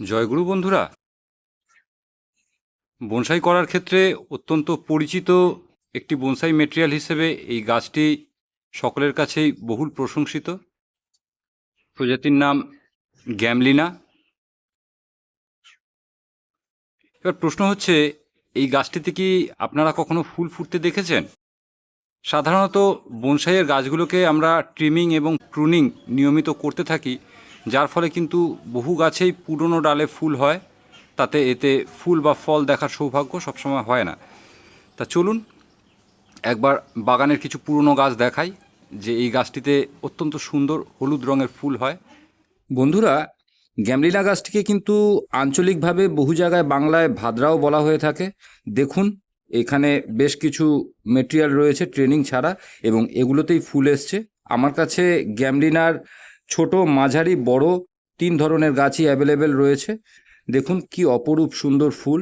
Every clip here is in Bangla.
জয়গুরু বন্ধুরা, বনসাই করার ক্ষেত্রে অত্যন্ত পরিচিত একটি বনসাই মেটেরিয়াল হিসেবে এই গাছটি সকলের কাছেই বহুল প্রশংসিত। প্রজাতির নাম গ্যামলিনা। এবার প্রশ্ন হচ্ছে, এই গাছটিতে কি আপনারা কখনো ফুল ফুটতে দেখেছেন? সাধারণত বনসাইয়ের গাছগুলোকে আমরা ট্রিমিং এবং প্রুনিং নিয়মিত করতে থাকি। যার ফলে কিন্তু বহু গাছেই পুরনো ডালে ফুল হয়, তাতে এতে ফুল বা ফল দেখার সৌভাগ্য সবসময় হয় না। তা চলুন, একবার বাগানের কিছু পুরনো গাছ দেখাই, যে এই গাছটিতে অত্যন্ত সুন্দর হলুদ রঙের ফুল হয়। বন্ধুরা, গ্যামলিনা গাছটিকে কিন্তু আঞ্চলিকভাবে বহু জায়গায় বাংলায় ভাদ্রাও বলা হয়ে থাকে। দেখুন, এখানে বেশ কিছু মেটেরিয়াল রয়েছে ট্রেনিং ছাড়া, এবং এগুলোতেই ফুল এসছে। আমার কাছে গ্যামলিনার ছোট, মাঝারি, বড় তিন ধরনের গাছই অ্যাভেলেবেল রয়েছে। দেখুন কি অপরূপ সুন্দর ফুল।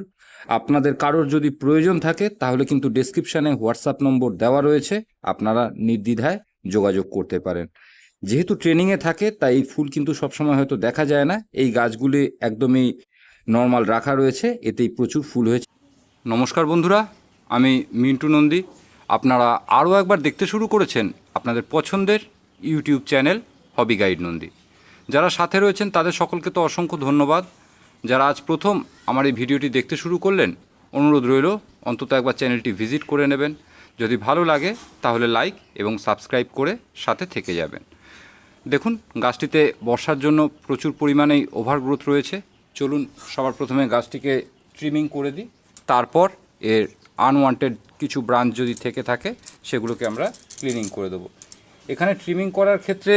আপনাদের কারোর যদি প্রয়োজন থাকে, তাহলে কিন্তু ডেসক্রিপশানে হোয়াটসঅ্যাপ নম্বর দেওয়া রয়েছে। আপনারা নির্দ্বিধায় যোগাযোগ করতে পারেন। যেহেতু ট্রেনিংয়ে থাকে, তাই এই ফুল কিন্তু সবসময় হয়তো দেখা যায় না। এই গাছগুলি একদমই নর্মাল রাখা রয়েছে। এতেই প্রচুর ফুল হয়েছে। নমস্কার বন্ধুরা, আমি মিন্টু নন্দী। আপনারা আরও একবার দেখতে শুরু করেছেন আপনাদের পছন্দের YouTube channel hobby guide Nandi. যারা সাথে রয়েছেন, তাদের সকলকে তো অসংখ্য ধন্যবাদ। যারা আজ প্রথম আমার এই ভিডিওটি দেখতে শুরু করলেন, অনুরোধ রইল, অন্তত একবার চ্যানেলটি ভিজিট করে নেবেন। যদি ভালো লাগে, তাহলে লাইক এবং সাবস্ক্রাইব করে সাথে থেকে যাবেন। দেখুন, গাছটিতে বর্ষার জন্য প্রচুর পরিমাণেই ওভারগ্রোথ রয়েছে। চলুন, সবার প্রথমে গাছটিকে ট্রিমিং করে দিই। তারপর এর আনওয়ান্টেড কিছু ব্রাঞ্চ যদি থেকে থাকে, সেগুলোকে আমরা ক্লিনিং করে দেবো। এখানে ট্রিমিং করার ক্ষেত্রে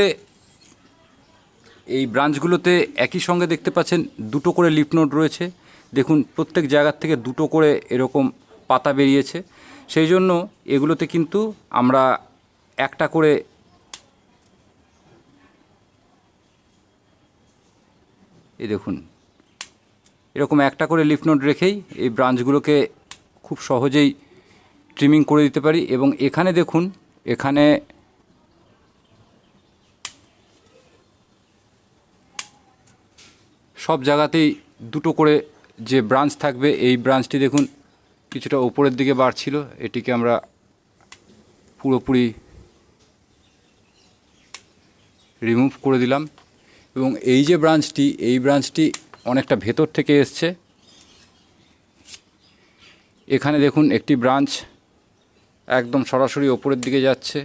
এই ব্রাঞ্চগুলোতে একই সঙ্গে দেখতে পাচ্ছেন দুটো করে লিফ নোড রয়েছে। দেখুন, প্রত্যেক জায়গার থেকে দুটো করে এরকম পাতা বেরিয়েছে। সেই জন্য এগুলোতে কিন্তু আমরা একটা করে এই দেখুন, এরকম একটা করে লিফ নোট রেখেই এই ব্রাঞ্চগুলোকে খুব সহজেই ট্রিমিং করে দিতে পারি। এবং এখানে দেখুন, এখানে সব জায়গাতেই দুটো করে যে ব্রাঞ্চ থাকবে, এই ব্রাঞ্চটি দেখুন কিছুটা ওপরের দিকে বাড়ছিল। এটিকে আমরা পুরোপুরি রিমুভ করে দিলাম। এবং এই যে ব্রাঞ্চটি, এই ব্রাঞ্চটি অনেকটা ভেতর থেকে এসছে। এখানে দেখুন একটি ব্রাঞ্চ একদম সরাসরি ওপরের দিকে যাচ্ছে।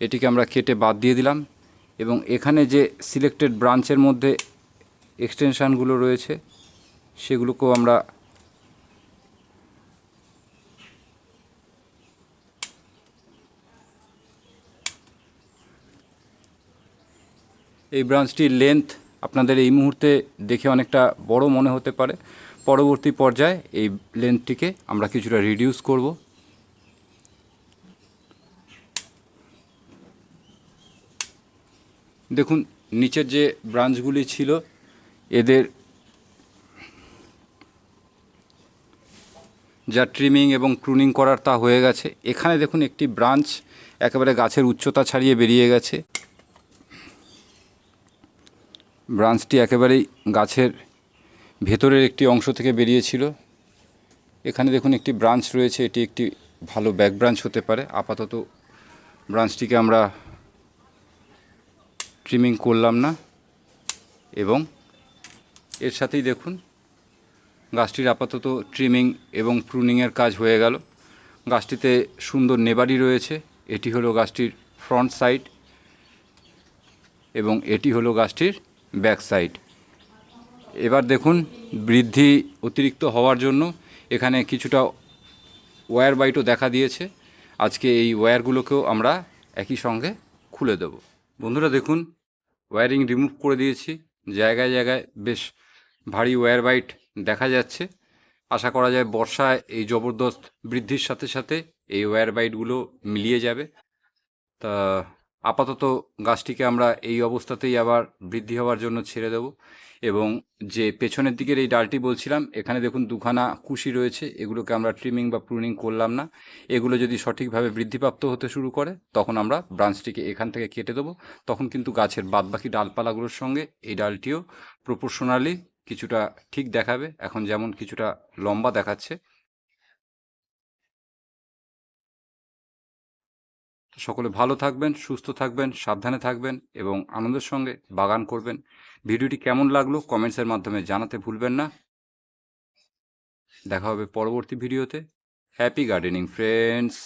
এটিকে আমরা কেটে বাদ দিয়ে দিলাম। এবং এখানে যে সিলেক্টেড ব্রাঞ্চের মধ্যে এক্সটেনশানগুলো রয়েছে, সেগুলোকেও আমরা এই ব্রাঞ্চটির লেন্থ আপনাদের এই মুহূর্তে দেখে অনেকটা বড় মনে হতে পারে। পরবর্তী পর্যায়ে এই লেন্থটিকে আমরা কিছুটা রিডিউস করব। দেখুন, নিচের যে ব্রাঞ্চগুলি ছিল এদের যা ট্রিমিং এবং প্রুনিং করার তা হয়ে গেছে। এখানে দেখুন একটি ব্রাঞ্চ একেবারে গাছের উচ্চতা ছাড়িয়ে বেরিয়ে গেছে। ব্রাঞ্চটি একেবারেই গাছের ভেতরের একটি অংশ থেকে বেরিয়েছিল। এখানে দেখুন একটি ব্রাঞ্চ রয়েছে, এটি একটি ভালো ব্যাক ব্রাঞ্চ হতে পারে। আপাতত ব্রাঞ্চটিকে আমরা ট্রিমিং করলাম না। এবং এর সাথেই দেখুন, গাছটির আপাতত ট্রিমিং এবং প্রুনিংয়ের কাজ হয়ে গেল। গাছটিতে সুন্দর নেবারি রয়েছে। এটি হলো গাছটির ফ্রন্ট সাইড এবং এটি হলো গাছটির ব্যাক সাইড এবার দেখুন, বৃদ্ধি অতিরিক্ত হওয়ার জন্য এখানে কিছুটা ওয়্যার বাইটও দেখা দিয়েছে। আজকে এই ওয়্যারগুলোকেও আমরা একই সঙ্গে খুলে দেব। বন্ধুরা দেখুন ওয়্যারিং রিমুভ করে দিয়েছি। জায়গায় জায়গায় বেশ ভারী ওয়্যার বাইট দেখা যাচ্ছে। আশা করা যায় বর্ষায় এই জবরদস্ত বৃদ্ধির সাথে সাথে এই ওয়্যার বাইটগুলো মিলিয়ে যাবে। তা আপাতত গাছটিকে আমরা এই অবস্থাতেই আবার বৃদ্ধি হওয়ার জন্য ছেড়ে দেব। এবং যে পেছনের দিকের এই ডালটি বলছিলাম, এখানে দেখুন দুখানা কুশি রয়েছে। এগুলোকে আমরা ট্রিমিং বা প্রুনিং করলাম না। এগুলো যদি সঠিকভাবে বৃদ্ধিপ্রাপ্ত হতে শুরু করে, তখন আমরা ব্রাঞ্চটিকে এখান থেকে কেটে দেবো। তখন কিন্তু গাছের বাদবাকি ডালপালাগুলোর সঙ্গে এই ডালটিও প্রপোর্শনালি কিছুটা ঠিক দেখাবে। এখন যেমন কিছুটা লম্বা দেখাচ্ছে। সকলে ভালো থাকবেন, সুস্থ থাকবেন, সাবধানে থাকবেন এবং আনন্দের সঙ্গে বাগান করবেন। ভিডিওটি কেমন লাগল কমেন্টসের মাধ্যমে জানাতে ভুলবেন না। দেখা হবে পরবর্তী ভিডিওতে। Happy gardening friends